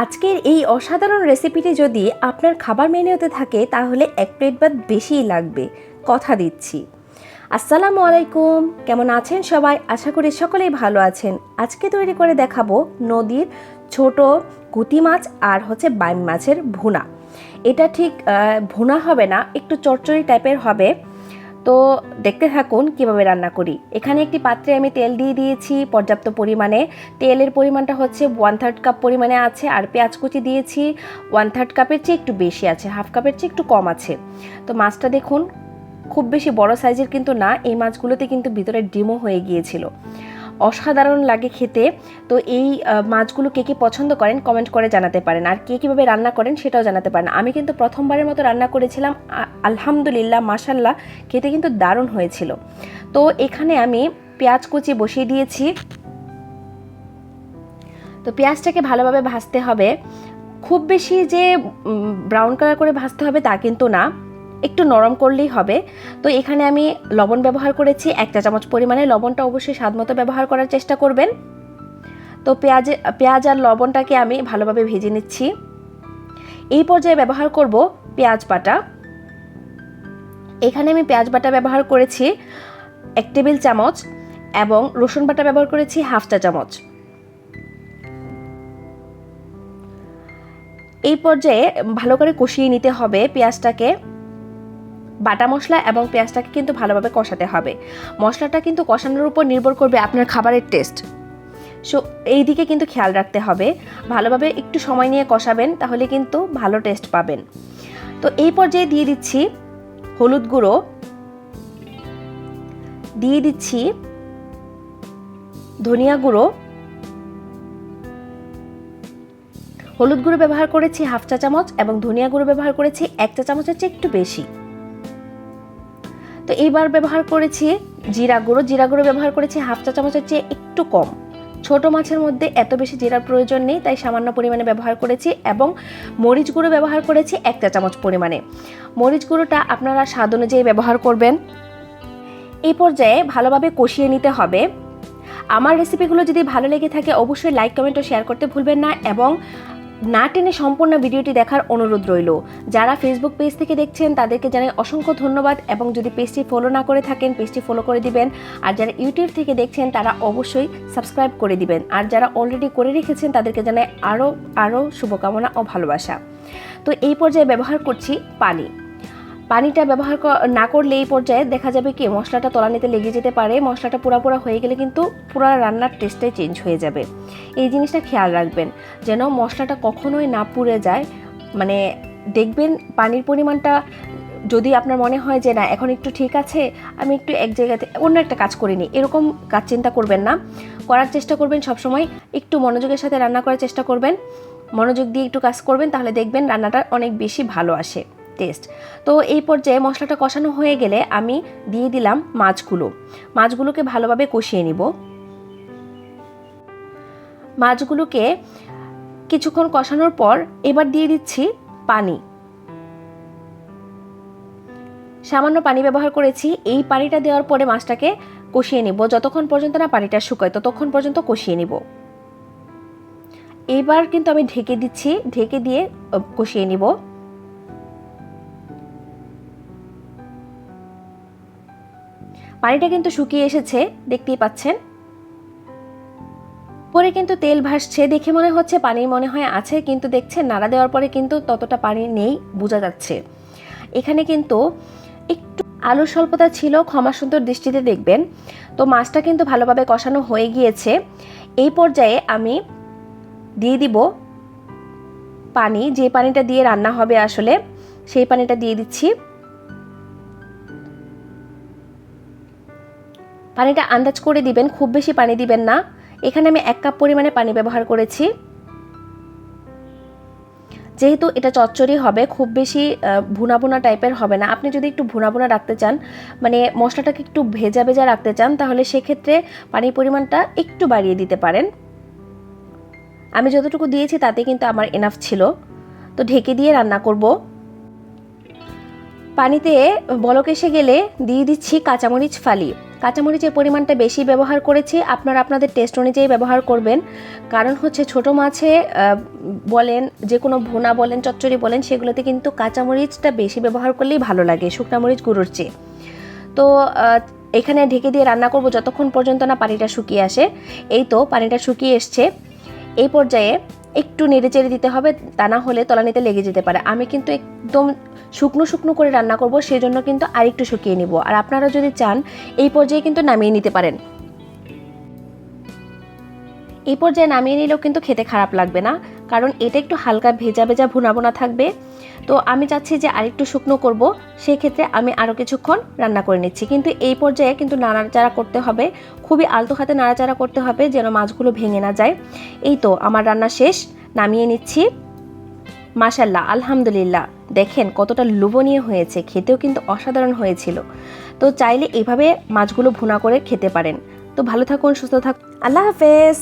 আজকের এই অসাধারণ রেসিপিটি যদি আপনার খাবার মেনুতে থাকে, তাহলে এক প্লেট ভাত বেশিই লাগবে। কথা দিচ্ছি। আসসালামু আলাইকুম। কেমন আছেন সবাই? আশা করি সকলেই ভালো আছেন। আজকে তৈরি করে দেখাবো নদীর ছোট গুটি মাছ আর হচ্ছে বাইম মাছের ভুনা। এটা ঠিক ভুনা হবে না, একটু চচ্চড়ি টাইপের হবে। তো দেখতে থাকুন কীভাবে রান্না করি। এখানে একটি পাত্রে আমি তেল দিয়ে দিয়েছি পর্যাপ্ত পরিমাণে। তেলের পরিমাণটা হচ্ছে ওয়ান থার্ড কাপ পরিমাণে আছে আর পেঁয়াজ কুচি দিয়েছি ওয়ান থার্ড কাপের চেয়ে একটু বেশি আছে হাফ কাপের চেয়ে একটু কম আছে। তো মাছটা দেখুন, খুব বেশি বড় সাইজের কিন্তু না, এই মাছগুলোতে কিন্তু ভিতরে ডিমও হয়ে গিয়েছিল। অসাধারণ লাগে খেতে। তো এই মাছগুলো কে কে পছন্দ করেন কমেন্ট করে জানাতে পারেন। আর কে কীভাবে রান্না করেন সেটাও জানাতে পারেন। আমি কিন্তু প্রথমবারের মতো রান্না করেছিলাম। আলহামদুলিল্লাহ মাসাল্লাহ খেতে কিন্তু দারুণ হয়েছিল। তো এখানে আমি পেঁয়াজ কুচি বসিয়ে দিয়েছি। তো পেঁয়াজটাকে ভালোভাবে ভাজতে হবে। খুব বেশি যে ব্রাউন কালার করে ভাজতে হবে তা কিন্তু না। একটু নরম করলেই হবে। তো এখানে আমি লবণ ব্যবহার করেছি, এক চা চামচ পরিমাণে। লবণটা অবশ্যই স্বাদ মতো ব্যবহার করার চেষ্টা করবেন। তো পেঁয়াজ পেঁয়াজ আর লবণটাকে আমি ভালোভাবে ভেজে নিচ্ছি। এই পর্যায়ে ব্যবহার করব পেঁয়াজ বাটা। এখানে আমি পেঁয়াজ বাটা ব্যবহার করেছি এক টেবিল চামচ এবং রসুন বাটা ব্যবহার করেছি হাফ চা চামচ। এই পর্যায়ে ভালো করে কষিয়ে নিতে হবে পেঁয়াজটাকে। বাটা মশলা এবং পেঁয়াজটাকে কিন্তু ভালোভাবে কষাতে হবে। মশলাটা কিন্তু কষানোর উপর নির্ভর করবে আপনার খাবারের টেস্ট সো এই দিকে কিন্তু খেয়াল রাখতে হবে। ভালোভাবে একটু সময় নিয়ে কষাবেন, তাহলে কিন্তু ভালো টেস্ট পাবেন। তো এই পর্যায়ে দিয়ে দিচ্ছি হলুদ গুঁড়ো। দিয়ে দিচ্ছি ধনিয়া গুঁড়ো। হলুদ গুঁড়ো ব্যবহার করেছি হাফ চা চামচ এবং ধনিয়া গুঁড়ো ব্যবহার করেছি এক চা চামচের চেয়ে একটু বেশি। তো এইবার ব্যবহার করেছি জিরা গুঁড়ো। জিরা গুঁড়ো ব্যবহার করেছি হাফ চা চামচের চেয়ে একটু কম। ছোট মাছের মধ্যে এত বেশি জিরার প্রয়োজন নেই, তাই সামান্য পরিমাণে ব্যবহার করেছি এবং মরিচ গুঁড়ো ব্যবহার করেছি এক চা চামচ পরিমাণে। মরিচ গুঁড়োটা আপনারা স্বাদ অনুযায়ী ব্যবহার করবেন। এই পর্যায়ে ভালোভাবে কষিয়ে নিতে হবে। আমার রেসিপিগুলো যদি ভালো লেগে থাকে, অবশ্যই লাইক কমেন্ট ও শেয়ার করতে ভুলবেন না এবং না টেনে সম্পূর্ণ ভিডিওটি দেখার অনুরোধ রইল। যারা ফেসবুক পেজ থেকে দেখছেন, তাদেরকে জানাই অসংখ্য ধন্যবাদ এবং যদি পেজটি ফলো না করে থাকেন পেজটি ফলো করে দিবেন। আর যারা ইউটিউব থেকে দেখছেন, তারা অবশ্যই সাবস্ক্রাইব করে দিবেন। আর যারা অলরেডি করে রেখেছেন, তাদেরকে জানাই আরও আরও শুভকামনা ও ভালোবাসা। তো এই পর্যায়ে ব্যবহার করছি পানি। পানিটা ব্যবহার না করলে এই পর্যায়ে দেখা যাবে কি, মশলাটা তলানিতে লেগে যেতে পারে, মশলাটা পুরা পুরা হয়ে গেলে কিন্তু পুরো রান্নার টেস্টটাই চেঞ্জ হয়ে যাবে। এই জিনিসটা খেয়াল রাখবেন, যেন মশলাটা কখনোই না পুড়ে যায়। মানে দেখবেন পানির পরিমাণটা, যদি আপনার মনে হয় যে, না, এখন একটু ঠিক আছে, আমি একটু এক জায়গাতে, অন্য একটা কাজ করে নিই, এরকম কাজ চিন্তা করবেন না। করার চেষ্টা করবেন সবসময়, একটু মনোযোগের সাথে রান্না করার চেষ্টা করবেন। মনোযোগ দিয়ে একটু কাজ করবেন, তাহলে দেখবেন রান্নাটা অনেক বেশি ভালো আসে। টেস্ট তো এই পর্যায়ে মশলাটা কষানো হয়ে গেলে আমি দিয়ে দিলাম মাছগুলো। মাছগুলোকে ভালোভাবে কষিয়ে নিব। মাছগুলোকে কিছুক্ষণ কষানোর পর এবার দিয়ে দিচ্ছি পানি। সামান্য পানি ব্যবহার করেছি। এই পানিটা দেওয়ার পরে মাছটাকে কষিয়ে নিব। যতক্ষণ পর্যন্ত না পানিটা শুকায়, ততক্ষণ পর্যন্ত কষিয়ে নিব। এবার কিন্তু আমি ঢেকে দিচ্ছি। ঢেকে দিয়ে কষিয়ে নিব। পানিটা কিন্তু শুকিয়ে এসেছে, দেখতেই পাচ্ছেন। পরে কিন্তু তেল ভাসছে দেখে মনে হচ্ছে পানি মনে হয় আছে, কিন্তু দেখছেন নাড়া দেওয়ার পরে কিন্তু ততটা পানি নেই, বোঝা যাচ্ছে। এখানে কিন্তু একটু আলুর স্বল্পতা ছিল, ক্ষমা সুন্দর দৃষ্টিতে দেখবেন। তো মাছটা কিন্তু ভালোভাবে কষানো হয়ে গিয়েছে। এই পর্যায়ে আমি দিয়ে দিব পানি, যে পানিটা দিয়ে রান্না হবে আসলে, সেই পানিটা দিয়ে দিচ্ছি। পানিটা আন্দাজ করে দিবেন, খুব বেশি পানি দিবেন না। এখানে আমি এক কাপ পরিমাণে পানি ব্যবহার করেছি। যেহেতু এটা চচ্চড়ি হবে, খুব বেশি ভুনা ভুনা টাইপের হবে না। আপনি যদি একটু ভুনা ভুনা রাখতে চান মানে মশলাটাকে একটু ভেজা ভেজা রাখতে চান, তাহলে সেক্ষেত্রে পানির পরিমাণটা একটু বাড়িয়ে দিতে পারেন। আমি যতটুকু দিয়েছি, তাতে কিন্তু আমার এনাফ ছিল। তো ঢেকে দিয়ে রান্না করব। পানিতে বলক এসে গেলে দিয়ে দিচ্ছি কাঁচামরিচ ফালি। কাঁচামরিচের পরিমাণটা বেশি ব্যবহার করেছি, আপনারা আপনাদের টেস্ট অনুযায়ী ব্যবহার করবেন। কারণ হচ্ছে ছোট মাছে বলেন, যে কোনো ভুনা বলেন, চচ্চড়ি বলেন, সেগুলোতে কিন্তু কাঁচামরিচটা বেশি ব্যবহার করলেই ভালো লাগে, শুকনা মরিচ গুঁড়োর চেয়ে। তো এখানে ঢেকে দিয়ে রান্না করব যতক্ষণ পর্যন্ত না পানিটা শুকিয়ে আসে। এই তো, পানিটা শুকিয়ে এসছে। এই পর্যায়ে একটু নেড়ে চেড়ে দিতে হবে, তা না হলে তলানিতে লেগে যেতে পারে। আমি কিন্তু একদম শুকনো শুকনো করে রান্না করব সেই জন্য কিন্তু আরেকটু শুকিয়ে নিব। আর আপনারা যদি চান, এই পর্যায়ে কিন্তু নামিয়ে নিতে পারেন। এই পর্যায়ে নামিয়ে নিলেও কিন্তু খেতে খারাপ লাগবে না। কারণ এটা একটু হালকা ভেজা ভেজা ভুনা ভুনা থাকবে। তো আমি চাচ্ছি যে আরেকটু শুকনো করব সেই ক্ষেত্রে আমি আরও কিছুক্ষণ রান্না করে নিচ্ছি। কিন্তু এই পর্যায়ে কিন্তু নাড়াচাড়া করতে হবে, খুবই আলতো হাতে নাড়াচাড়া করতে হবে যেন মাছগুলো ভেঙে না যায়। এই তো আমার রান্না শেষ, নামিয়ে নিচ্ছি। মাশাল্লাহ আলহামদুলিল্লাহ। দেখেন কতটা লোভনীয় হয়েছে, খেতেও কিন্তু অসাধারণ হয়েছিল। তো চাইলে এভাবে মাছগুলো ভুনা করে খেতে পারেন। তো ভালো থাকুন, সুস্থ থাকুন। আল্লাহ হাফেজ।